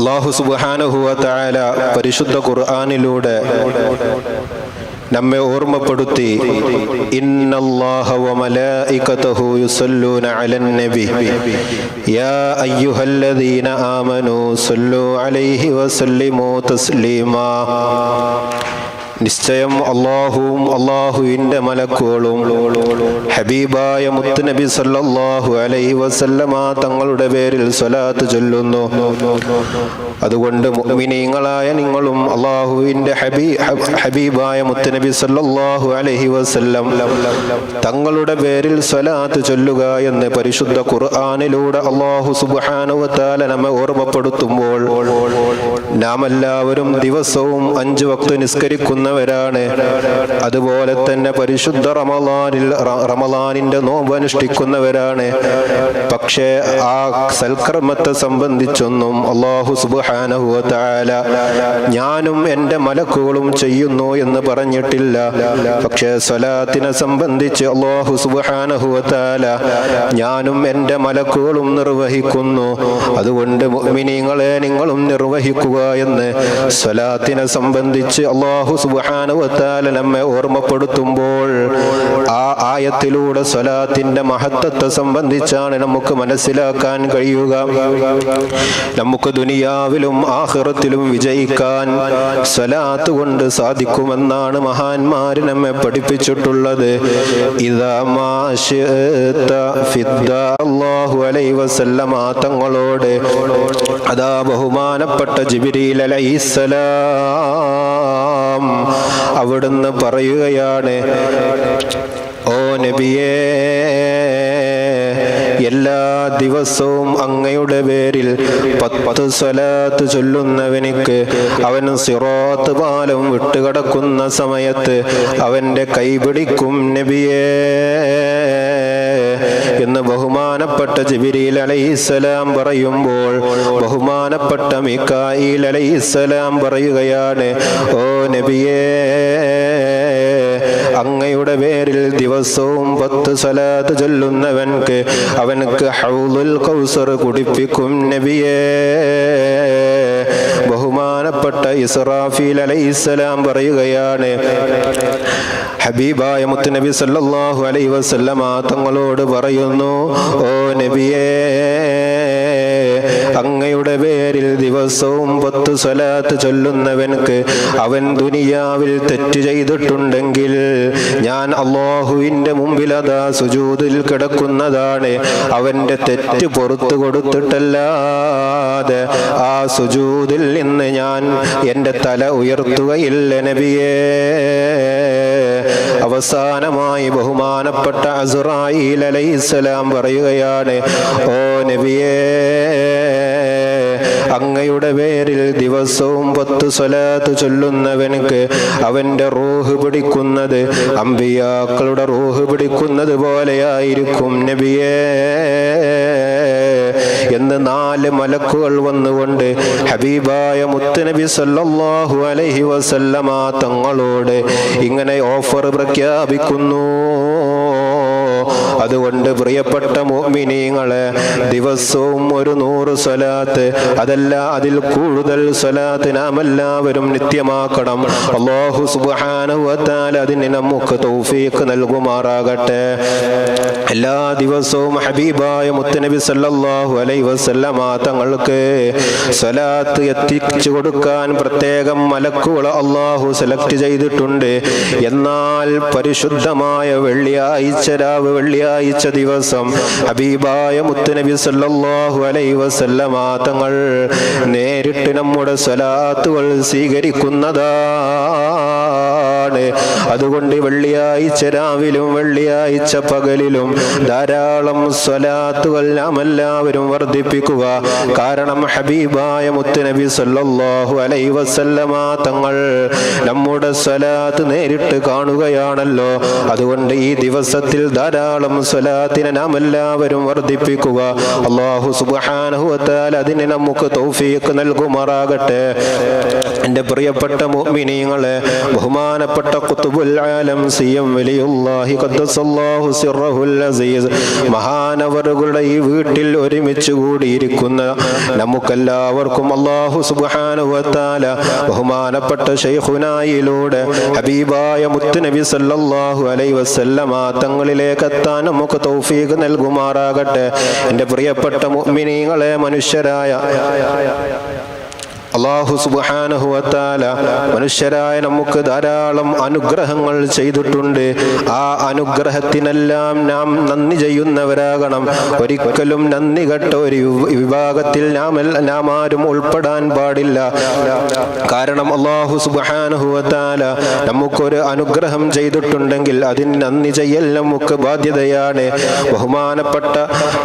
അള്ളാഹു സുബാനുഹുവല പരിശുദ്ധ ഖുർആാനിലൂടെ നമ്മെ ഓർമ്മപ്പെടുത്തി. ഇന്നല്ലാഹ നിശ്ചയം അള്ളാഹുവും അള്ളാഹുവിന്റെ മലക്കുകളും ഹബീബായ മുത്തുനബി സല്ലാഹു അലൈഹി വസല്ലമ തങ്ങളുടെ പേരിൽ സ്വലാത്ത് ചൊല്ലുന്നു. അതുകൊണ്ട് മുഅ്മിനീങ്ങളായ നിങ്ങളും അള്ളാഹുവിന്റെ ഹബീ ഹബ്- ഹബീബായ മുത്തുനബി സല്ലാഹു അലൈഹി വസല്ലം തങ്ങളുടെ പേരിൽ സ്വലാത്ത് ചൊല്ലുക എന്ന് പരിശുദ്ധ ഖുർആനിലൂടെ അള്ളാഹു സുബാനുവത്താല നമ്മെ ഓർമ്മപ്പെടുത്തുമ്പോൾ നാം എല്ലാവരും ദിവസവും അഞ്ചു വക്ത് നിസ്കരിക്കുന്നവരാണ് അതുപോലെ തന്നെ പരിശുദ്ധ റമലാനിൽ റമലാനിന്റെ നോമ്പ് അനുഷ്ഠിക്കുന്നവരാണ്. പക്ഷേ ആ സൽക്കർമ്മത്തെ സംബന്ധിച്ചൊന്നും അള്ളാഹു സുബ്ഹാനഹു വതആല ഞാനും എന്റെ മലക്കുകളും ചെയ്യുന്നു എന്ന് പറഞ്ഞിട്ടില്ല. പക്ഷേ സ്വലാത്തിനെ സംബന്ധിച്ച് അള്ളാഹു സുബ്ഹാനഹു വതആല ഞാനും എന്റെ മലക്കുകളും നിർവഹിക്കുന്നു. അതുകൊണ്ട് മുഅ്മിനീങ്ങളെ നിങ്ങളും നിർവഹിക്കുക എന്ന് സ്വലാത്തിനെ സംബന്ധിച്ച് അള്ളാഹു സുബ്ഹാനഹു വതആല നമ്മെ ഓർമ്മപ്പെടുത്തുമ്പോൾ ആ ആയത്തിലൂടെ സ്വലാത്തിന്റെ മഹത്വത്തെ സംബന്ധിച്ചാണ് നമുക്ക് മനസ്സിലാക്കാൻ കഴിയുക. നമുക്ക് ദുനിയാവിലും ആഖിറത്തിലും വിജയിക്കാൻ സ്വലാത്ത് കൊണ്ട് സാധിക്കുമെന്നാണ് മഹാന്മാര് നമ്മെ പഠിപ്പിച്ചിട്ടുള്ളത്. തങ്ങളോട് അതാ ബഹുമാനപ്പെട്ട ജിബ്രീൽ അലൈഹിസ്സലാം അവിടുന്ന് പറയുകയാണ് ഓ നബിയേ എല്ലാ ദിവസവും അങ്ങയുടെ പേരിൽ പത്ത് സ്വലാത്ത് ചൊല്ലുന്നവനിക്ക് അവൻ സിറോത്ത് പാലം വിട്ടുകിടക്കുന്ന സമയത്ത് അവന്റെ കൈപിടിക്കും നബിയേ. ബഹുമാനപ്പെട്ട ജിബിരിൽ അലൈഹിസ്സലാം പറയുമ്പോൾ ബഹുമാനപ്പെട്ട മിക്കായിൽ അലൈഹിസ്സലാം പറയുകയാണ് ഓ നബിയേ അങ്ങയുടെ പേരിൽ ദിവസവും പത്ത് സലാത്ത് ചൊല്ലുന്നവൻക്ക് അവനക്ക് ഹൗലുൽ കൗസർ കുടിപ്പിക്കും നബിയേ. ബഹുമാനപ്പെട്ട ഇസ്രാഫീൽ അലൈഹിസ്സലാം പറയുകയാണ് ഹബീബായ മുത്തുനബി സല്ലല്ലാഹു അലൈഹി വസല്ലമ തങ്ങളോട് പറയുന്നു ഓ നബിയേ അങ്ങയുടെ പേരിൽ ദിവസവും പത്ത് സ്വലാത്ത് ചൊല്ലുന്നവൻക്ക് അവൻ ദുനിയാവിൽ തെറ്റ് ചെയ്തിട്ടുണ്ടെങ്കിൽ ഞാൻ അള്ളാഹുവിന്റെ മുമ്പിൽ അതാ സുജൂതിൽ കിടക്കുന്നതാണ്. അവന്റെ തെറ്റ് പുറത്തു കൊടുത്തിട്ടല്ലാതെ ആ സുജൂതിൽ നിന്ന് ഞാൻ എന്റെ തല ഉയർത്തുകയില്ല നബിയേ. അവസാനമായി ബഹുമാനപ്പെട്ട അസുറായി അലൈഹിസ്സലാം പറയുകയാണ് ഓ നബിയേ അങ്ങയുടെ പേരിൽ ദിവസവും പത്ത് സ്വലാത്ത് ചൊല്ലുന്നവനക്ക് അവന്റെ റൂഹ് പിടിക്കുന്നത് അമ്പിയാക്കളുടെ റൂഹ് പിടിക്കുന്നത് പോലെയായിരിക്കും നബിയേ. എന്ന് നാല് മലക്കുകൾ വന്നുകൊണ്ട് ഹബീബായ മുത്തനബി സല്ലാഹു അലൈഹി വസല്ലമ തങ്ങളോട് ഇങ്ങനെ ഓഫർ പ്രഖ്യാപിക്കുന്നു. അതുകൊണ്ട് പ്രിയപ്പെട്ട മോമിനീങ്ങളെ ദിവസവും ഒരു നൂറ് സ്വലാത്ത് അതല്ല അതിൽ കൂടുതൽ സ്വലാത്ത് നാം എല്ലാവരും നിത്യമാക്കണം അള്ളാഹു സുബാനുവത്താൽ അതിന് നമുക്ക് തൗഫീഖ് നൽകുമാറാകട്ടെ. എല്ലാ ദിവസവും ഹബീബായ മുത്തനബി സല്ലാഹു അലൈഹി വസല്ലമ തങ്ങൾക്ക് സ്വലാത്ത് എത്തിച്ചു കൊടുക്കാൻ പ്രത്യേകം മലക്കുകൾ അള്ളാഹു സെലക്ട് ചെയ്തിട്ടുണ്ട്. എന്നാൽ പരിശുദ്ധമായ വെള്ളിയാഴ്ച രാവ് വെള്ളിയാഴ്ച ദിവസം ഹബീബായ മുത്തനബി സല്ലാഹു അലൈഹി വസല്ലമ തങ്ങൾ നേരിട്ട് നമ്മുടെ സ്വലാത്തുകൾ സ്വീകരിക്കുന്നതാണ്. അതുകൊണ്ട് വെള്ളിയാഴ്ച രാവിലും വെള്ളിയാഴ്ച പകലിലും ധാരാളം സ്വലാത്തുകൾ നാം എല്ലാവരും വർദ്ധിപ്പിക്കുക. കാരണം ഹബീബായ മുത്തുനബി സല്ലല്ലാഹു അലൈ വസല്ലമ തങ്ങൾ നമ്മുടെ സ്വലാത്ത് നേരിട്ട് കാണുകയാണല്ലോ. അതുകൊണ്ട് ഈ ദിവസത്തിൽ ധാരാളം സ്വലാത്തിനെ നാം എല്ലാവരും വർദ്ധിപ്പിക്കുക. അള്ളാഹു സുബാനഹുവത്താൽ അതിനെ നമുക്ക് തൗഫീഖ് നൽകുമാറാകട്ടെ. എന്റെ പ്രിയപ്പെട്ട മുഅ്മിനീങ്ങളെ ബഹുമാനപ്പെട്ട ഖുതുബുൽ ആലം സി എം വലിയുല്ലാഹി ഖദ്ദസല്ലാഹു സിറഹുൽ അസീസ് മഹാനവറുകളുടെ ഈ വീട്ടിൽ ഒരുമിച്ച് കൂടിയിരിക്കുന്ന നമുക്കെല്ലാവർക്കും അള്ളാഹു തആല ബഹുമാനപ്പെട്ട ഷെയ്ഖുനായിലൂടെ ഹബീബായ മുത്തുനബി സല്ലല്ലാഹു അലൈഹി വസല്ലമ തങ്ങളിലേക്ക് എത്താൻ നമുക്ക് തൗഫീഖ് നൽകുമാറാകട്ടെ. എന്റെ പ്രിയപ്പെട്ട മുഅ്മിനീങ്ങളെ മനുഷ്യരായ 哎呀哎呀哎呀。അള്ളാഹു സുബാനഹുവത്താല മനുഷ്യരായ നമുക്ക് ധാരാളം അനുഗ്രഹങ്ങൾ ചെയ്തിട്ടുണ്ട്. ആ അനുഗ്രഹത്തിനെല്ലാം നാം നന്ദി ചെയ്യുന്നവരാകണം. ഒരിക്കലും നന്ദി കെട്ട ഒരു വിഭാഗത്തിൽ നാം നാം ആരും ഉൾപ്പെടാൻ പാടില്ല. കാരണം അള്ളാഹു സുബാനഹുവത്താല നമുക്കൊരു അനുഗ്രഹം ചെയ്തിട്ടുണ്ടെങ്കിൽ അതിന് നന്ദി ചെയ്യൽ നമുക്ക് ബാധ്യതയാണ്. ബഹുമാനപ്പെട്ട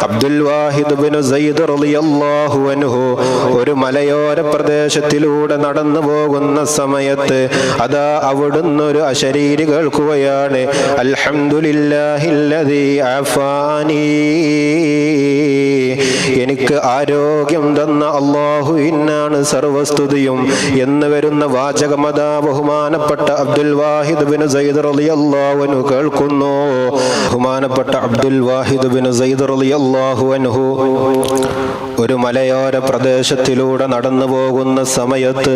അബ്ദുൽ വാഹിദ് ബിൻ സയ്യിദ് റളിയല്ലാഹു അൻഹു ഒരു മലയോര പ്രദേശത്തിലൂടെ നടന്നു പോകുന്ന സമയത്ത് അതാ അവിടുന്ന് ഒരു അശരീരി കേൾക്കുകയാണ് അൽഹംദുലില്ലാഹില്ലദീ എനിക്ക് ആരോഗ്യം തന്ന അള്ളാഹുവിനാണ് സർവസ്തുതിയും എന്ന് വരുന്ന വാചകമതാ ബഹുമാനപ്പെട്ട Abdul Wahid bin Sayyid Ali അള്ളാഹുനു കേൾക്കുന്നു. ബഹുമാനപ്പെട്ട Abdul Wahid bin Sayyid Ali അൻഹു ഒരു മലയോര പ്രദേശത്തിലൂടെ നടന്നു പോകുന്ന സമയത്ത്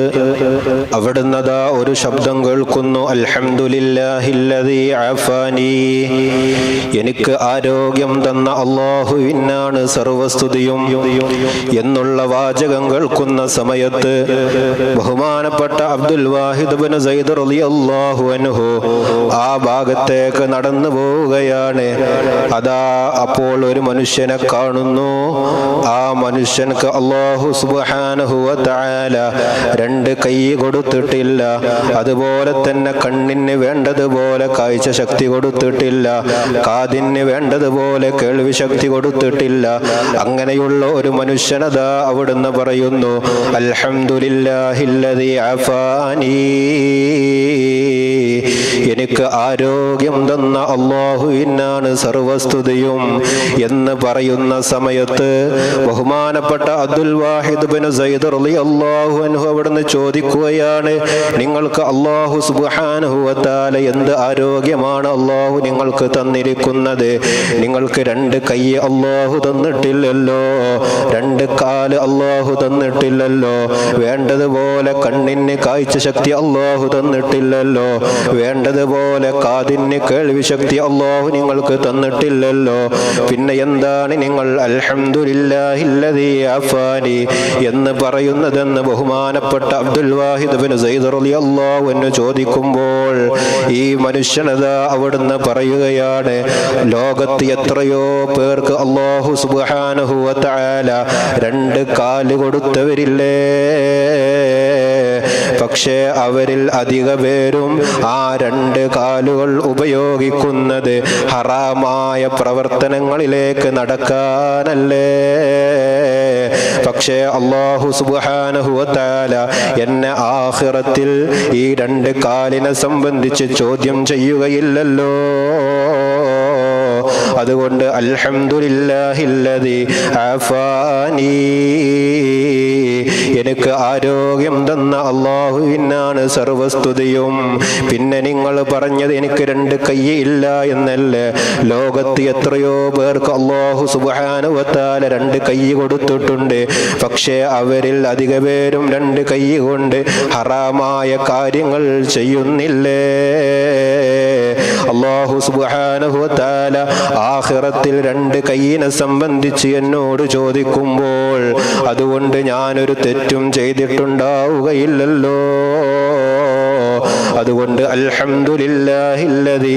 അവിടുന്നതാ ഒരു ശബ്ദം കേൾക്കുന്നു അൽഹംദുലില്ലാഹില്ലദീ എനിക്ക് ആരോഗ്യം തന്ന അള്ളാഹുവിനാണ് സർവസ്തുതിയും എന്നുള്ള വാചകം കേൾക്കുന്ന സമയത്ത് ബഹുമാനപ്പെട്ട അബ്ദുൽ വാഹിദ് സയ്യിദ് റളിയല്ലാഹു അൻഹു ആ ഭാഗത്തേക്ക് നടന്നു പോവുകയാണ്. അതാ അപ്പോൾ ഒരു മനുഷ്യനെ കാണുന്നു. ആ മനുഷ്യൻക്ക് അള്ളാഹു സുബ്ഹാനഹു വ രണ്ട് കൈ കൊടുത്തിട്ടില്ല. അതുപോലെ തന്നെ കണ്ണിന് വേണ്ടതുപോലെ കാഴ്ച ശക്തി കൊടുത്തിട്ടില്ല. കാതിന് വേണ്ടതുപോലെ കേൾവി ശക്തി കൊടുത്തിട്ടില്ല. അങ്ങനെയുള്ള ഒരു മനുഷ്യനതാ അവിടുന്ന് പറയുന്നു അൽഹംദുലില്ലാഹില്ലദീ അഫാനീ. എനിക്ക് ആരോഗ്യം തന്ന അള്ളാഹുവിനാണ് സർവസ്തുതിയും എന്ന് പറയുന്ന സമയത്ത് ബഹുമാനപ്പെട്ട അബ്ദുൽ വാഹിദ് ബിൻ സയ്യിദ് റളിയല്ലാഹു അൻഹു അവിടുന്ന് ചോദിക്കുകയാണ് നിങ്ങൾക്ക് അള്ളാഹു സുബ്ഹാനഹു വതആല എന്ത് ആരോഗ്യമാണ് അള്ളാഹു നിങ്ങൾക്ക് തന്നിരിക്കുന്നത്? നിങ്ങൾക്ക് രണ്ട് കൈ അള്ളാഹു തന്നിട്ടില്ലല്ലോ രണ്ട് കാൽ അള്ളാഹു തന്നിട്ടില്ലല്ലോ വേണ്ടതുപോലെ കണ്ണിന് കാഴ്ച ശക്തി അള്ളാഹു തന്നിട്ടില്ലല്ലോ വേണ്ടതുപോലെ കാതിന് കേൾവി ശക്തി അള്ളാഹു നിങ്ങൾക്ക് തന്നിട്ടില്ലല്ലോ. പിന്നെ എന്താണ് നിങ്ങൾ? അൽഹംദുലില്ലാഹില്ലദീ അഫാനി എന്ന് പറയുന്നതെന്ന് ബഹുമാനപ്പെട്ട അബ്ദുൽ വാഹിദ് ബിൻ സയ്യിദ് റളിയല്ലാഹു അൻഹു ചോദിക്കുമ്പോൾ ഈ മനുഷ്യനത അവിടുന്ന് പറയുകയാണ് ലോകത്ത് എത്രയോ പേർക്ക് അള്ളാഹു സുബ്ഹാനഹു രണ്ട് കാൽ കൊടുത്തവരില്ലേ? പക്ഷേ അവരിൽ അധിക പേരും ആ രണ്ട് കാലുകൾ ഉപയോഗിക്കുന്നത് ഹറാമായ പ്രവർത്തനങ്ങളിലേക്ക് നടക്കാനല്ലേ. പക്ഷേ അള്ളാഹു തആല എന്നെ ആഖിറത്തിൽ ഈ രണ്ട് കാലിനെ സംബന്ധിച്ച് ചോദ്യം ചെയ്യുകയില്ലല്ലോ. അതുകൊണ്ട് അൽഹംദുലില്ലാഹില്ലദീ അഫാനീ എനിക്ക് ആരോഗ്യം തന്ന അള്ളാഹുവിനാണ് സർവസ്തുതിയും. പിന്നെ നിങ്ങൾ പറഞ്ഞത് എനിക്ക് രണ്ട് കൈ ഇല്ല എന്നല്ലേ? ലോകത്ത് എത്രയോ പേർക്ക് അള്ളാഹു സുബാനുവത്താല രണ്ട് കൈ കൊടുത്തിട്ടുണ്ട്. പക്ഷേ അവരിൽ അധിക പേരും രണ്ട് കൈ കൊണ്ട് ഹറാമായ കാര്യങ്ങൾ ചെയ്യുന്നില്ലേ? അള്ളാഹു സുബാനുഹുത്താല ആഖിറത്തിൽ രണ്ട് കൈയിനെ സംബന്ധിച്ച് എന്നോട് ചോദിക്കുമ്പോൾ അതുകൊണ്ട് ഞാനൊരു തെറ്റും ചെയ്തിട്ടുണ്ടാവുകയില്ലല്ലോ. അതുകൊണ്ട് അൽഹംദുലില്ലാഹില്ലദീ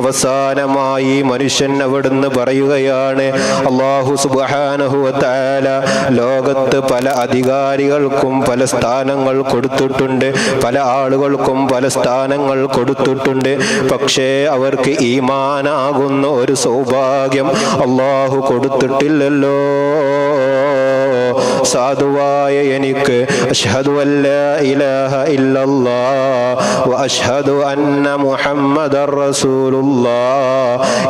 അവസാനമായി മനുഷ്യൻ അവിടുന്ന് പറയുകയാണ് അള്ളാഹു സുബ്ഹാനഹു വതആല ലോകത്ത് പല അധികാരികൾക്കും പല സ്ഥാനങ്ങൾ കൊടുത്തിട്ടുണ്ട് പല ആളുകൾക്കും പല സ്ഥാനങ്ങൾ കൊടുത്തിട്ടുണ്ട്. പക്ഷേ അവർക്ക് ഈമാനാകുന്ന ഒരു സൗഭാഗ്യം അള്ളാഹു കൊടുത്തിട്ടില്ലല്ലോ. സാധുവായ എനിക്ക് അഷ്ഹദു إله إلا الله وأشهد أن محمد رسول الله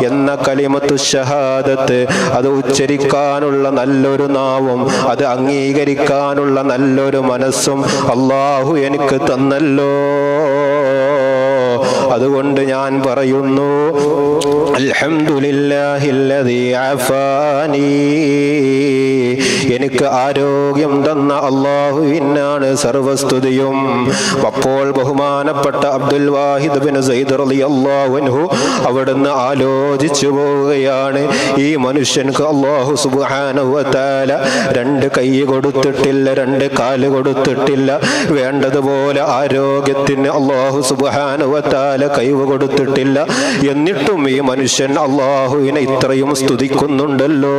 എന്ന കലിമത്തു ഷഹാദത്ത് അത് ഉച്ചരിക്കാനുള്ള നല്ലൊരു നാവും അത് അംഗീകരിക്കാനുള്ള നല്ലൊരു മനസ്സും അള്ളാഹു എനിക്ക് തന്നല്ലോ. അതുകൊണ്ട് ഞാൻ പറയുന്നു അൽഹംദുലില്ലാഹില്ലദീ അഫാനീ. എനിക്ക് ആരോഗ്യം തന്ന അള്ളാഹുവിനാണ് സർവസ്തുതിയും. അപ്പോൾ ബഹുമാനപ്പെട്ട Abdul Wahid bin Zaid Ali അൻഹു അവിടുന്ന് ആലോചിച്ചു പോവുകയാണ്. ഈ മനുഷ്യൻക്ക് അള്ളാഹു സുബ്ഹാനഹു വതആല രണ്ട് കൈ കൊടുത്തിട്ടില്ല രണ്ട് കാൽ കൊടുത്തിട്ടില്ല. വേണ്ടതുപോലെ ആരോഗ്യത്തിന് അള്ളാഹു സുബ്ഹാനഹു കൈവ് കൊടുത്തിട്ടില്ല. എന്നിട്ടും ഈ മനുഷ്യൻ അള്ളാഹുവിനെ ഇത്രയും സ്തുതിക്കുന്നുണ്ടല്ലോ.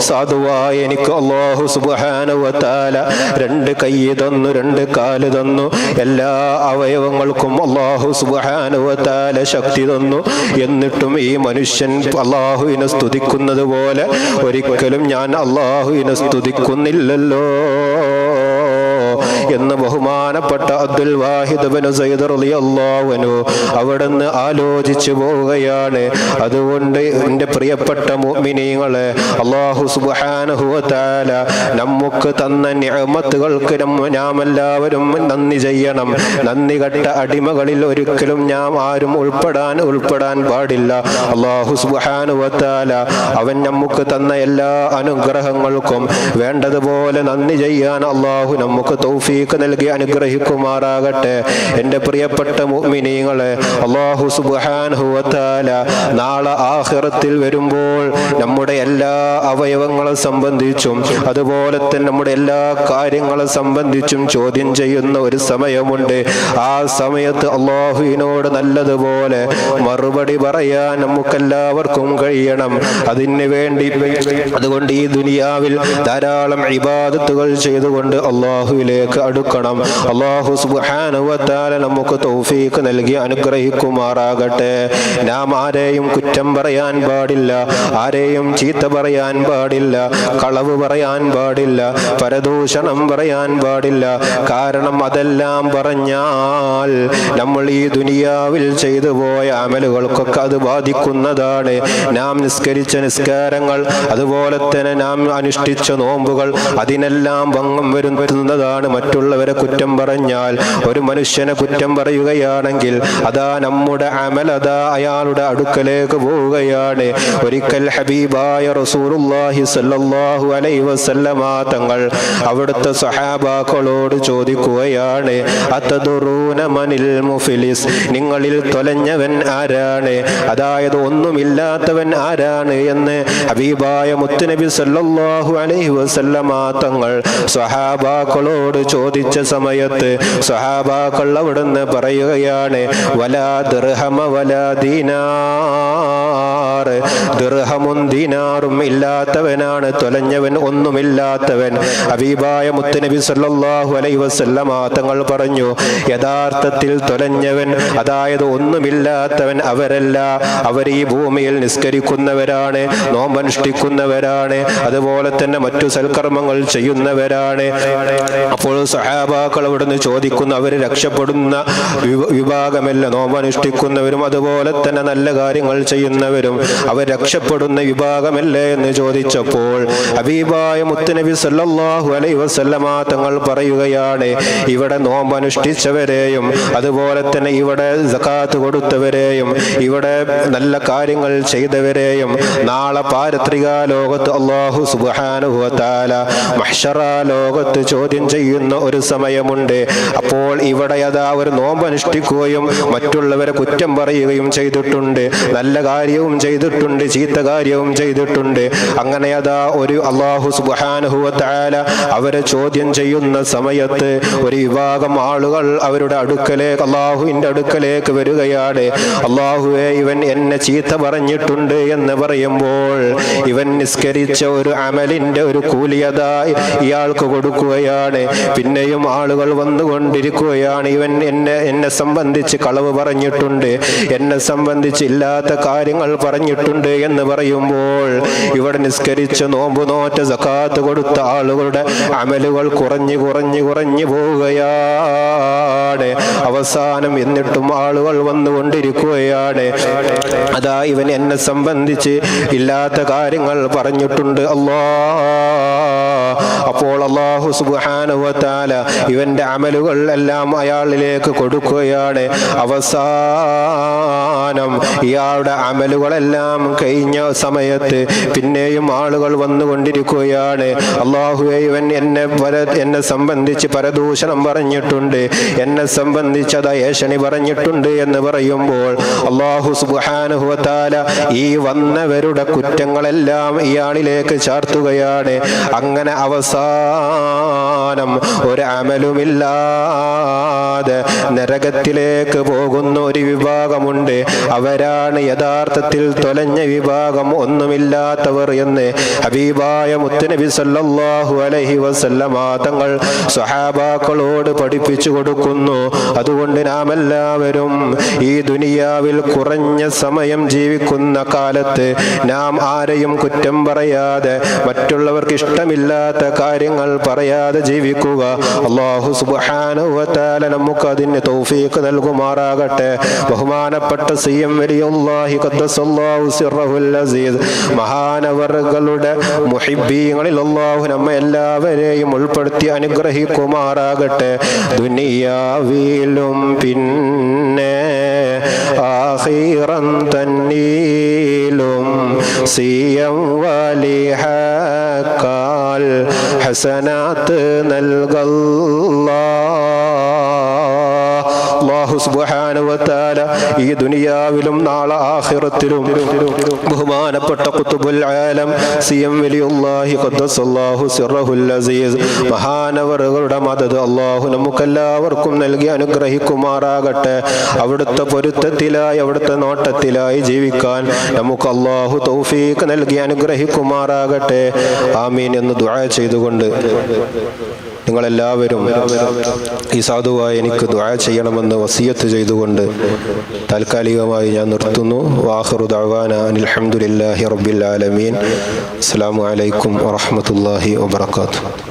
സാധുവായ എനിക്ക് അള്ളാഹു സുബാനവത്താല രണ്ട് കൈ തന്നു രണ്ട് കാൽ തന്നു. എല്ലാ അവയവങ്ങൾക്കും അള്ളാഹു സുബാനവത്താല ശക്തി തന്നു. എന്നിട്ടും ഈ മനുഷ്യൻ അള്ളാഹുവിനെ സ്തുതിക്കുന്നത് പോലെ ഒരിക്കലും ഞാൻ അള്ളാഹുവിനെ സ്തുതിക്കുന്നില്ലല്ലോ. എന്ന് ബഹുമാനപ്പെട്ട അബ്ദുൽ വാഹിദ് സയ്യിദ് റളിയല്ലാഹു അൻഹു അവിടുന്ന് ആലോചിച്ചു പോവുകയാണ്. അതുകൊണ്ട് എന്റെ പ്രിയപ്പെട്ട മുഅ്മിനീങ്ങളെ അല്ലാഹു സുബ്ഹാനഹു വ തആല നമുക്ക് തന്ന നിഅമത്തുകൾക്ക് നാം എല്ലാവരും നന്ദി ചെയ്യണം. നന്ദി കെട്ട അടിമകളിൽ ഒരിക്കലും ഞാൻ ആരും ഉൾപ്പെടാൻ ഉൾപ്പെടാൻ പാടില്ല. അള്ളാഹു സുബാനു വ തആല അവൻ നമുക്ക് തന്ന എല്ലാ അനുഗ്രഹങ്ങൾക്കും വേണ്ടതുപോലെ നന്ദി ചെയ്യാൻ അള്ളാഹു നമുക്ക് തൗഫീക്ക് നൽകി അനുഗ്രഹിക്കുമാറാകട്ടെ. എന്റെ പ്രിയപ്പെട്ട മുഅ്മിനീങ്ങളെ അള്ളാഹു സുബ്ഹാനഹു വ തആല നാളെ ആഖിറത്തിൽ വരുമ്പോൾ നമ്മുടെ എല്ലാ അവയവങ്ങളെ സംബന്ധിച്ചും അതുപോലെ തന്നെ നമ്മുടെ എല്ലാ കാര്യങ്ങളെ സംബന്ധിച്ചും ചോദ്യം ചെയ്യുന്ന ഒരു സമയമുണ്ട്. ആ സമയത്ത് അള്ളാഹുവിനോട് നല്ലതുപോലെ മറുപടി പറയാൻ നമുക്കെല്ലാവർക്കും കഴിയണം. അതിന് വേണ്ടി അതുകൊണ്ട് ഈ ദുനിയാവിൽ ധാരാളം ഇബാദത്തുകൾ ചെയ്തുകൊണ്ട് അള്ളാഹുവിലേക്ക് അടുക്കണം അള്ളാഹു സുബാനുവത്താല നമുക്ക് തൗഫീക്ക് നൽകി അനുഗ്രഹിക്കുമാറാകട്ടെ. നാം ആരെയും കുറ്റം പറയാൻ പാടില്ല ആരെയും ചീത്ത പറയാൻ പാടില്ല കളവ് പറയാൻ പാടില്ല പരദൂഷണം പറയാൻ പാടില്ല. കാരണം അതെല്ലാം പറഞ്ഞാൽ നമ്മൾ ഈ ദുനിയാവിൽ ചെയ്തു പോയ അമലുകൾക്കൊക്കെ അത് ബാധിക്കുന്നതാണ്. നാം നിസ്കരിച്ച നിസ്കാരങ്ങൾ അതുപോലെ തന്നെ നാം അനുഷ്ഠിച്ച നോമ്പുകൾ അതിനെല്ലാം ഭംഗം വരുന്നതാണ് മറ്റുള്ളവരെ കുറ്റം പറഞ്ഞാൽ ഒരു മനുഷ്യനെ കുറ്റം പറയുകയാണെങ്കിൽ അതാ നമ്മുടെ അമൽ അതാ അയാളുടെ അടുക്കലേക്ക് പോവുകയാണ്. ഒരിക്കൽ ഹബീബായ റസൂലുള്ളാഹി സ്വല്ലല്ലാഹു അലൈഹി വസല്ലമ തങ്ങൾ അവിടുത്തെ സഹാബാക്കളോട് ചോദിക്കുകയാണ് മനിൽ നിങ്ങളിൽ തൊലഞ്ഞവൻ ആരാണ്? അതായത് ഒന്നുമില്ലാത്തവൻ ആരാണ്? എന്ന് ഹബീബായ മുത്തുനബി സല്ലല്ലാഹു അലൈഹി വസല്ലമ തങ്ങൾ സഹാബാക്കളോട് ചോദിച്ച സമയത്ത് സഹാബാക്കൾ അവിടുന്ന് പറയുകയാണ് വലാ ദർഹമ വലാ ദീനാർ. ദർഹമും ദീനാറും ഇല്ലാത്തവനാണ് തൊലഞ്ഞവൻ ഒന്നുമില്ലാത്തവൻ. ഹബീബായ മുത്തനബി സല്ലല്ലാഹു അലൈഹി വസല്ലമ തങ്ങൾ പറഞ്ഞു യഥാർത്ഥത്തിൽ തൊലഞ്ഞവൻ അതായത് ഒന്നുമില്ലാത്തവൻ അവരല്ല. അവർ ഈ ഭൂമിയിൽ നിസ്കരിക്കുന്നവരാണ് നോമ്പനുഷ്ഠിക്കുന്നവരാണ് അതുപോലെ തന്നെ മറ്റു സൽക്കർമ്മങ്ങൾ ചെയ്യുന്നവരാണ്. അപ്പോൾ സഹാബാക്കൾ അവിടുന്ന് ചോദിക്കുന്ന അവർ രക്ഷപ്പെടുന്ന വിഭാഗമല്ല. നോമ്പനുഷ്ഠിക്കുന്നവരും അതുപോലെ തന്നെ നല്ല കാര്യങ്ങൾ ചെയ്യുന്നവരും അവർ രക്ഷപ്പെടുന്ന വിഭാഗമല്ലേ എന്ന് ചോദിച്ചപ്പോൾ അബീബായ മുത്തുനബി സല്ലാഹു അലൈ വസല്ലമ തങ്ങൾ പറയുകയാണ് ഇവിടെ നോമ്പനുഷ്ഠിച്ചവരെയും അതുപോലെ തന്നെ ഇവിടെ സക്കാത്ത് കൊടുത്തവരെയും ഇവിടെ നല്ല കാര്യങ്ങൾ ചെയ്തവരെയും നാളെ പാരത്രിക ലോകത്ത് അള്ളാഹു സുബ്ഹാനഹു മഹ്ഷറ ലോകത്ത് ചോദ്യം ചെയ്യുന്ന ഒരു സമയമുണ്ട്. അപ്പോൾ ഇവിടെ അതാ ഒരു നോമ്പ് അനുഷ്ഠിക്കുകയും മറ്റുള്ളവരെ കുറ്റം പറയുകയും ചെയ്തിട്ടുണ്ട്. നല്ല കാര്യവും ചെയ്തിട്ടുണ്ട് ചീത്ത കാര്യവും ചെയ്തിട്ടുണ്ട്. അങ്ങനെ അതാ ഒരു അള്ളാഹു തആല അവരെ ചോദ്യം ചെയ്യുന്ന സമയത്ത് ഒരു വിഭാഗം ആളുകൾ അവരുടെ അടുക്കലേക്ക് അള്ളാഹുവിന്റെ അടുക്കലേക്ക് വരികയാണ്. അള്ളാഹുവെ ഇവൻ എന്നെ ചീത്ത പറഞ്ഞിട്ടുണ്ട് എന്ന് പറയുമ്പോൾ ഇവൻ നിസ്കരിച്ച ഒരു അമലിന്റെ ഒരു കൂലിയത ഇയാൾക്ക് കൊടുക്കുകയാണ്. പിന്നെ പിന്നെയും ആളുകൾ വന്നുകൊണ്ടിരിക്കുകയാണ്. ഇവൻ എന്നെ എന്നെ സംബന്ധിച്ച് കളവ് പറഞ്ഞിട്ടുണ്ട്. എന്നെ സംബന്ധിച്ച് ഇല്ലാത്ത കാര്യങ്ങൾ പറഞ്ഞിട്ടുണ്ട് എന്ന് പറയുമ്പോൾ ഇവിടെ നിസ്കരിച്ച് നോമ്പ് നോറ്റ സക്കാത്ത് കൊടുത്ത ആളുകളുടെ അമലുകൾ കുറഞ്ഞു കുറഞ്ഞു കുറഞ്ഞു പോവുകയാണ്. അവസാനം എന്നിട്ടും ആളുകൾ വന്നുകൊണ്ടിരിക്കുകയാണ്. അതാ ഇവൻ എന്നെ സംബന്ധിച്ച് ഇല്ലാത്ത കാര്യങ്ങൾ പറഞ്ഞിട്ടുണ്ട്. അല്ലാ അപ്പോൾ അള്ളാഹു സുബാനുവത്താല ഇവന്റെ അമലുകൾ എല്ലാം അയാളിലേക്ക് കൊടുക്കുകയാണ്. അവസാനം ഇയാളുടെ അമലുകളെല്ലാം കഴിഞ്ഞ സമയത്ത് പിന്നെയും ആളുകൾ വന്നുകൊണ്ടിരിക്കുകയാണ്. അള്ളാഹുവെ ഇവൻ എന്നെ പര എന്നെ സംബന്ധിച്ച് പരദൂഷണം പറഞ്ഞിട്ടുണ്ട്. എന്നെ സംബന്ധിച്ച് അത് ഏഷണി പറഞ്ഞിട്ടുണ്ട് എന്ന് പറയുമ്പോൾ അള്ളാഹു സുബാനുഹുവത്താല ഈ വന്നവരുടെ കുറ്റങ്ങളെല്ലാം ഇയാളിലേക്ക് ചാർത്തുകയാണ്. അങ്ങനെ അവസാനം ഒരു അമലുമില്ലാതെ നരകത്തിലേക്ക് പോകുന്ന ഒരു വിഭാഗമുണ്ട്. അവരാണ് യഥാർത്ഥത്തിൽ തൊലഞ്ഞ വിഭാഗം ഒന്നുമില്ലാത്തവർ എന്ന് ഹബീബായ മുത്തനബി സല്ലാഹു അലൈഹി വസല്ലമ തങ്ങൾ സ്വഹാബാക്കളോട് പഠിപ്പിച്ചു കൊടുക്കുന്നു. അതുകൊണ്ട് നാം എല്ലാവരും ഈ ദുനിയാവിൽ കുറഞ്ഞ സമയം ജീവിക്കുന്ന കാലത്ത് നാം ആരെയും കുറ്റം പറയാതെ മറ്റുള്ളവർക്ക് ഇഷ്ടമില്ലാത്ത കാര്യങ്ങൾ പറയാതെ ജീവിക്കുക. അള്ളാഹു സുബാനുവത്താല നമുക്ക് അതിന് തൗഫീഖ് നൽകുമാറാകട്ടെ. ബഹുമാനപ്പെട്ട സി എം വലിയുല്ലാഹി ഖദ്ദസല്ലാഹു സിർറഹുൽ അസീസ് മഹാനവറുകളുടെ മുഹിബീങ്ങളിൽ അല്ലാഹു നമ്മെ എല്ലാവരെയും ഉൾപ്പെടുത്തി അനുഗ്രഹിക്കുമാറാകട്ടെ. ദുനിയാവിലും പിന്നെ ആഹീറം തന്നീലും സിയം വലിഹക്കാൽ ഹസനാത്ത് നൽകല്ലാ അള്ളാഹു സുബ്ഹാനഹുവതആല ഈ ദുനിയാവിലും നാളെ ആഖിറത്തിലും ബഹുമാനപ്പെട്ട ഖുതുബുൽ ആലം സി എം വലിയുല്ലാഹി ഖദ്ദസല്ലാഹു സിർറഹുൽ അസീസ്. മഹാനവറുകളുടെ മദത് അള്ളാഹു നമുക്കെല്ലാവർക്കും നൽകി അനുഗ്രഹിക്കുമാറാകട്ടെ. അവിടുത്തെ പൊരുത്തത്തിലായി അവിടുത്തെ നോട്ടത്തിലായി ജീവിക്കാൻ നമുക്ക് അള്ളാഹു തൗഫീഖ് നൽകി അനുഗ്രഹിക്കുമാറാകട്ടെ. ആമീൻ എന്ന് ദുആ ചെയ്തുകൊണ്ട്. നിങ്ങളെല്ലാവരും ഈ സാധുവായി എനിക്ക് ദുആ ചെയ്യണമെന്ന് വസീയത്ത് ചെയ്തുകൊണ്ട് താൽക്കാലികമായി ഞാൻ നിർത്തുന്നു. വാഹറു ദഅവാന അനിൽഹംദുലില്ലാഹി റബ്ബിൽ ആലമീൻ. അസ്സലാമു അലൈക്കും വറഹ്മത്തുള്ളാഹി വബറകാതുഹു.